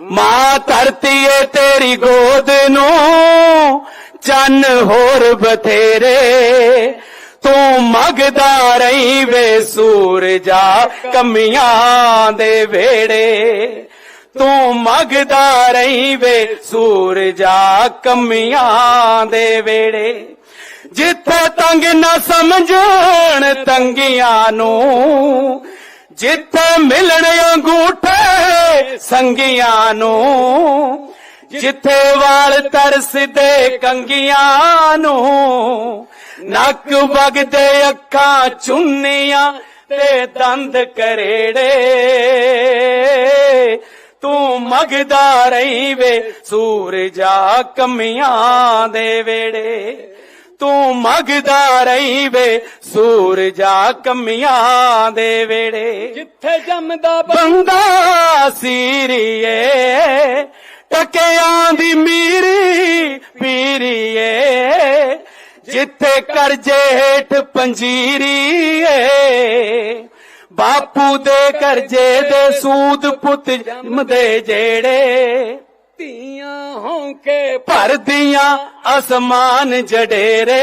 ਮਾਂ ਧਰਤੀ ਏ ਤੇਰੀ ਗੋਦ ਨੂੰ, ਚੰਨ ਹੋਰ ਬਥੇਰੇ। ਤੂੰ ਮਗਦਾ ਰਹੀ ਵੇ ਸੂਰਜਾ ਕਮੀਆਂ ਦੇ ਵੇੜੇ ਤੂੰ ਮਗਦਾ ਰਹੀ ਵੇ ਸੂਰਜਾ ਕਮੀਆਂ ਦੇ ਵੇੜੇ ਜਿੱਥੇ ਤੰਗ ਨਾ ਸਮਝਣ ਤੰਗੀਆਂ ਨੂੰ, ਜਿੱਥੇ ਮਿਲਣ ਅੰਗੂਠੇ ਸੰਗੀਆਂ ਨੂੰ ਜਿੱਥੇ ਵਾਲ ਤਰਸਦੇ ਕੰਗੀਆਂ ਨੂੰ ਨੱਕ ਵਗਦੇ ਅੱਖਾਂ ਚੁੰਨੀਆਂ ਤੇ ਦੰਦ ਕਰੇੜੇ। ਤੂੰ ਮਗਦਾ ਰਹੀ ਵੇ ਸੂਰਜਾ ਕਮੀਆਂ ਦੇ ਵੇੜੇ। ਤੂੰ ਮਗਦਾ ਰਹੀ ਵੇ ਸੂਰਜਾ ਕਮੀਆਂ ਦੇ ਵੇੜੇ। ਜਿੱਥੇ ਜੰਮਦਾ ਬੰਦਾ ਸੀਰੀਏ, ਟਕਿਆਂ ਦੀ ਮੀਰੀ ਪੀਰੀਏ। ਜਿੱਥੇ ਕਰਜੇ ਹੇਠ ਪੰਜੀਰੀ ਏ ਬਾਪੂ ਦੇ ਕਰਜੇ ਦੇ ਸੂਦ ਪੁੱਤ ਜੰਮਦੇ ਜਿਹੜੇ। ਧੀਆਂ ਹੌਂਕੇ ਭਰਦੀਆਂ ਅਸਮਾਨ ਜਡੇਰੇ।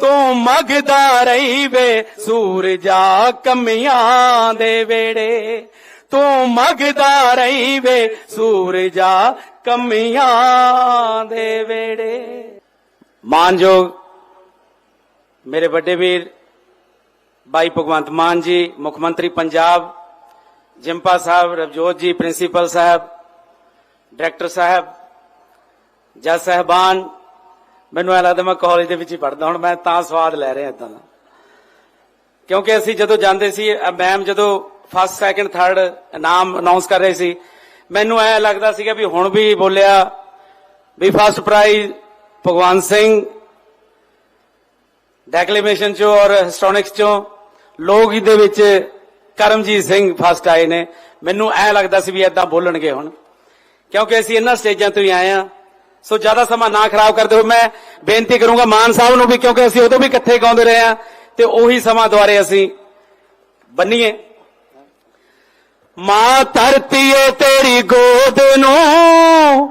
ਤੂੰ ਮਗਦਾ ਰਹੀ ਵੇ ਸੂਰਜਾ ਕਮੀਆਂ ਦੇ ਵੇੜੇ। ਤੂੰ ਮਗਦਾ ਰਹੀ ਵੇ ਸੂਰਜਾ ਕਮੀਆਂ ਦੇ ਵੇੜੇ। ਮਾਨਯੋਗ ਮੇਰੇ ਵੱਡੇ ਵੀਰ ਭਾਈ ਭਗਵੰਤ ਮਾਨ ਜੀ, ਮੁੱਖ ਮੰਤਰੀ ਪੰਜਾਬ, ਜਿੰਪਾ ਸਾਹਿਬ, ਰਵਜੋਤ ਜੀ, ਪ੍ਰਿੰਸੀਪਲ ਸਾਹਿਬ, ਡਾਇਰੈਕਟਰ ਸਾਹਿਬ, ਜੱਜ ਸਾਹਿਬਾਨ, ਮੈਨੂੰ ਐ ਲੱਗਦਾ ਮੈਂ ਕਾਲਜ ਦੇ ਵਿੱਚ ਹੀ ਪੜਦਾ ਹੁਣ ਮੈਂ ਤਾਂ ਸਵਾਦ ਲੈ ਰਿਹਾ ਇਦਾਂ ਦਾ। ਕਿਉਂਕਿ ਅਸੀਂ ਜਦੋਂ ਜਾਂਦੇ ਸੀ ਮੈਮ ਜਦੋਂ ਫਸਟ ਸੈਕੰਡ ਥਰਡ ਨਾਮ ਅਨਾਉਂਸ ਕਰ ਰਹੇ ਸੀ। ਮੈਨੂੰ ਐ ਲੱਗਦਾ ਸੀਗਾ ਵੀ ਹੁਣ ਵੀ ਬੋਲਿਆ, ਵੀ ਫਸਟ ਪ੍ਰਾਈਜ਼ ਭਗਵਾਨ ਸਿੰਘ ਡੈਕਲੇਮੇਸ਼ਨ ਚੋਂ ਔਰ ਹਿਸਟੋਨਿਕਸ ਚੋਂ ਲੋਕ ਦੇ ਵਿੱਚ ਕਰਮਜੀਤ ਸਿੰਘ ਫਸਟ ਆਏ ਨੇ। ਮੈਨੂੰ ਐ ਲੱਗਦਾ ਸੀ ਵੀ ਐਦਾਂ ਬੋਲਣਗੇ ਹੁਣ। ਕਿਉਂਕਿ ਅਸੀਂ ਇਹਨਾਂ ਸਟੇਜਾਂ ਤੋਂ ਹੀ ਆਏ ਆ ਸੋ ਜ਼ਿਆਦਾ ਸਮਾਂ ਨਾ ਖਰਾਬ ਕਰਦੇ ਹੋਏ ਮੈਂ ਬੇਨਤੀ ਕਰੂੰਗਾ ਮਾਨ ਸਾਹਿਬ ਨੂੰ ਵੀ, ਕਿਉਂਕਿ ਅਸੀਂ ਉਦੋਂ ਵੀ ਇਕੱਠੇ ਗਾਉਂਦੇ ਰਹੇ ਆ ਤੇ ਉਹੀ ਸਮਾਂ ਦੁਆਰੇ ਅਸੀਂ ਬੰਨੀਏ। ਮਾਂ ਧਰਤੀ ਏ ਤੇਰੀ ਗੋਦ ਨੂੰ,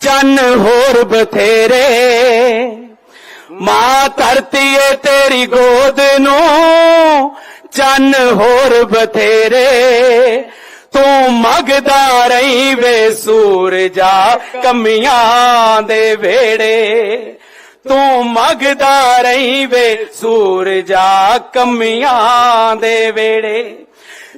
ਚੰਨ ਹੋਰ ਬਥੇਰੇ। ਮਾਂ ਧਰਤੀ ਏ ਤੇਰੀ ਗੋਦ ਨੂੰ, ਚੰਨ ਹੋਰ ਬਥੇਰੇ। ਤੂੰ ਮਗਦਾ ਰਹੀ ਵੇ ਸੂਰਜਾ, ਕਮੀਆਂ ਦੇ ਵੇੜੇ ਤੂੰ ਮਗਦਾ ਰਹੀ ਵੇ ਸੂਰਜਾ, ਕਮੀਆਂ ਦੇ ਵੇੜੇ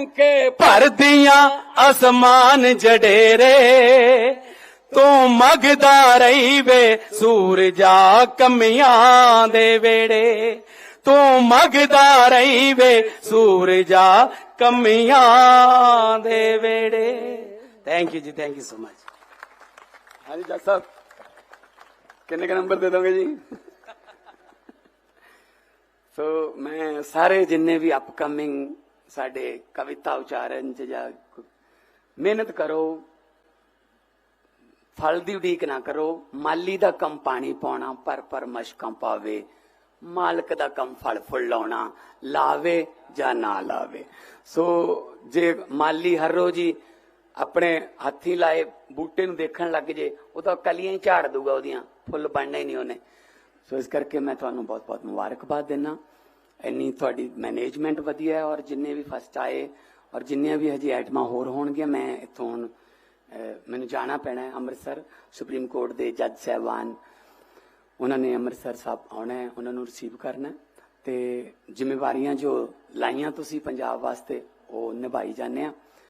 ਧੀਆਂ ਹੌਂਕੇ ਭਰਦੀਆਂ ਅਸਮਾਨ ਜਡੇਰੇ ਤੂੰ ਮਗਦਾ ਰਹੀ ਵੇ ਸੂਰਜਾ ਕਮੀਆਂ ਦੇ ਵੇੜੇ ਤੂੰ ਮਗਦਾ ਰਹੀ ਵੇ ਸੂਰਜਾ ਕਮੀਆਂ ਦੇ ਵੇੜੇ thank you ji thank you so much ਹਾਂਜੀ ਜੱਜ ਸਾਹਿਬ ਕਿੰਨੇ ਕ ਨੰਬਰ ਦੇ ਦੋਗੇ ਜੀ ਸੋ ਮੈਂ ਸਾਰੇ ਜਿੰਨੇ ਵੀ ਅਪਕਮਿੰਗ ਸਾਡੇ ਕਵਿਤਾ ਉਚਾਰਨ ਚ ਜਾਂ ਮਿਹਨਤ ਕਰੋ, ਫਲ ਦੀ ਉਡੀਕ ਨਾ ਕਰੋ, ਮਾਲੀ ਦਾ ਕੰਮ ਪਾਣੀ ਪਾਉਣਾ, ਪਰ ਪਰ ਮਸ਼ਕਾਂ ਪਾਵੇ, ਮਾਲਕ ਦਾ ਕੰਮ ਫਲ ਫੁੱਲ ਲਾਉਣਾ, ਲਾਵੇ ਜਾਂ ਨਾ ਲਾਵੇ। ਸੋ ਜੇ ਮਾਲੀ ਹਰ ਰੋਜ਼ ਹੀ ਆਪਣੇ ਹੱਥੀ ਲਾਏ ਬੂਟੇ ਨੂੰ ਦੇਖਣ ਲੱਗ ਜੇ, ਉਹ ਤਾਂ ਕਲੀਆਂ ਹੀ ਝਾੜ ਦੂਗਾ ਉਹਦੀਆਂ, ਫੁੱਲ ਬਣਨਾ ਹੀ ਨਹੀਂ ਉਹਨੇ। ਸੋ ਇਸ ਕਰਕੇ ਮੈਂ ਤੁਹਾਨੂੰ ਬਹੁਤ ਬਹੁਤ ਮੁਬਾਰਕਬਾਦ ਦਿੰਦਾ ਇੰਨੀ ਤੁਹਾਡੀ ਮੈਨੇਜਮੈਂਟ ਵਧੀਆ ਹੈ ਔਰ ਜਿੰਨੇ ਵੀ ਫਸਟ ਆਏ ਔਰ ਜਿੰਨੀਆਂ ਵੀ ਹਜੇ ਆਈਟਮਾਂ ਹੋਰ ਹੋਣਗੀਆਂ, ਮੈਂ ਇੱਥੋਂ ਹੁਣ ਮੈਨੂੰ ਜਾਣਾ ਪੈਣਾ ਹੈ ਅੰਮ੍ਰਿਤਸਰ ਸੁਪਰੀਮ ਕੋਰਟ ਦੇ ਜੱਜ ਸਾਹਿਬਾਨ। ਉਹਨਾਂ ਨੇ ਅੰਮ੍ਰਿਤਸਰ ਸਾਹਿਬ ਆਉਣਾ ਹੈ, ਉਹਨਾਂ ਨੂੰ ਰਿਸੀਵ ਕਰਨਾ ਹੈ ਤੇ ਜ਼ਿੰਮੇਵਾਰੀਆਂ ਜੋ ਲਾਈਆਂ ਤੁਸੀਂ ਪੰਜਾਬ ਵਾਸਤੇ, ਉਹ ਨਿਭਾਈ ਜਾਂਦੇ ਆ।